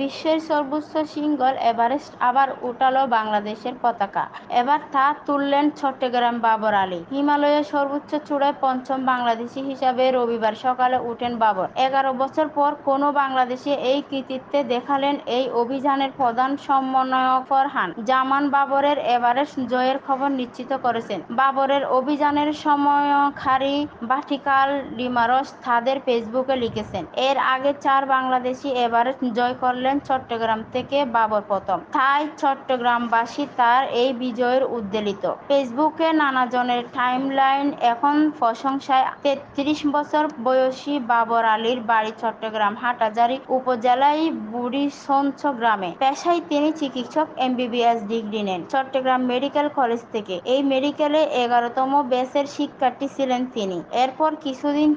বিশ্বের সর্বোচ্চ শৃঙ্গ এভারেস্ট আবার উঠাল বাংলাদেশের পতাকা। এবার তা তুললেন চট্টগ্রাম বাবর আলী। হিমালয়ের সর্বোচ্চ চূড়ায় পঞ্চম বাংলাদেশি হিসাবে রবিবার সকালে উঠেন বাবর। এগারো বছর পর কোনো বাংলাদেশি এই কৃতিত্বে দেখালেন এই অভিযানের প্রধান সমন্বয়ক ফরহান জামান বাবরের এভারেস্ট জয়ের খবর নিশ্চিত করেছেন। বাবরের অভিযানের সময়কারী ভার্টিকাল ডিমারস তাদের ফেসবুকে লিখেছেন, এর আগে চার বাংলাদেশি এভারেস্ট জয় করলেন চট্টগ্রাম থেকে বাবর প্রথম। তাই চট্টগ্রামবাসী তার এই বিজয়ের উদ্বেলিত। ফেসবুকে নানাজনের টাইমলাইন এখন প্রশংসায় তেত্রিশ বছর বয়সী বাবর আলীর বাড়ি চট্টগ্রাম হাটাজারি উপজেলায় বুড়িচঞ্চ গ্রামে। পেশায় তিনি চিকিৎসক, এমবিবিএস ডিগ্রি নেন। চট্টগ্রাম মেডিকেল কলেজ থেকে এই মেডিকেলে এগারোতম ব্যাচের শিক্ষার্থী ছিলেন তিনি। এরপর কিছুদিন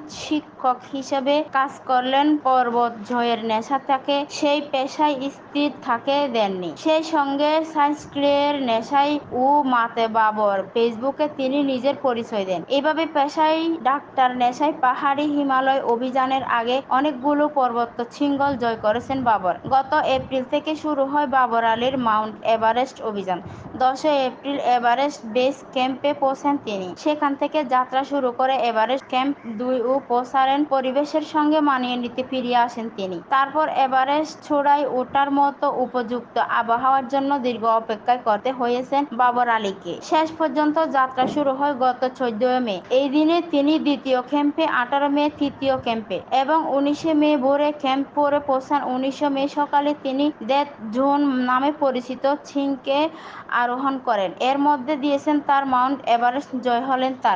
শিক্ষক হিসেবে কাজ করলেন, পর্বত জয়ের নেশা তাকে সেই পেশায় স্থির থাকে দেননি। সেই সঙ্গে সাইক্লের নেশায় ও মাতে বাবর। ফেসবুকে তিনি নিজের পরিচয় দেন। এভাবে পেশায় ডাক্তার, নেশায় পাহাড়ি হিমালয় অভিযানের আগে অনেকগুলো পর্বত শৃঙ্গল জয় করেছেন বাবর। গত এপ্রিল থেকে শুরু হয় বাবর আলীর মাউন্ট এভারেস্ট অভিযান। দশই এপ্রিল এভারেস্ট বেস ক্যাম্পে পৌঁছেন তিনি। সেখান থেকে যাত্রা শুরু করে এভারেস্ট ক্যাম্প দুই ও পৌঁছালেন পরিবেশের সঙ্গে মানিয়ে নিতে ফিরে আসেন তিনি। তারপর এভারেস্ট চূড়ায় ওঠার মতো উপযুক্ত আবহাওয়ার জন্য দীর্ঘ অপেক্ষায় করতে হয়েছে বাবর আলীকে। শেষ পর্যন্ত যাত্রা শুরু হয় গত চোদ্দ মে। এই দিনে তিনি দ্বিতীয় ক্যাম্পে, আঠারো মে তৃতীয় ক্যাম্পে এবং উনিশে মে ভোরে ক্যাম্প পরে পৌঁছান। উনিশে মে সকালে তিনি ডেথ জোন নামে পরিচিত ছিংকে আরোহণ করেন। এর মধ্যে দিয়েছেন তার মাউন্ট এভারেস্ট, জয় হলেন তার।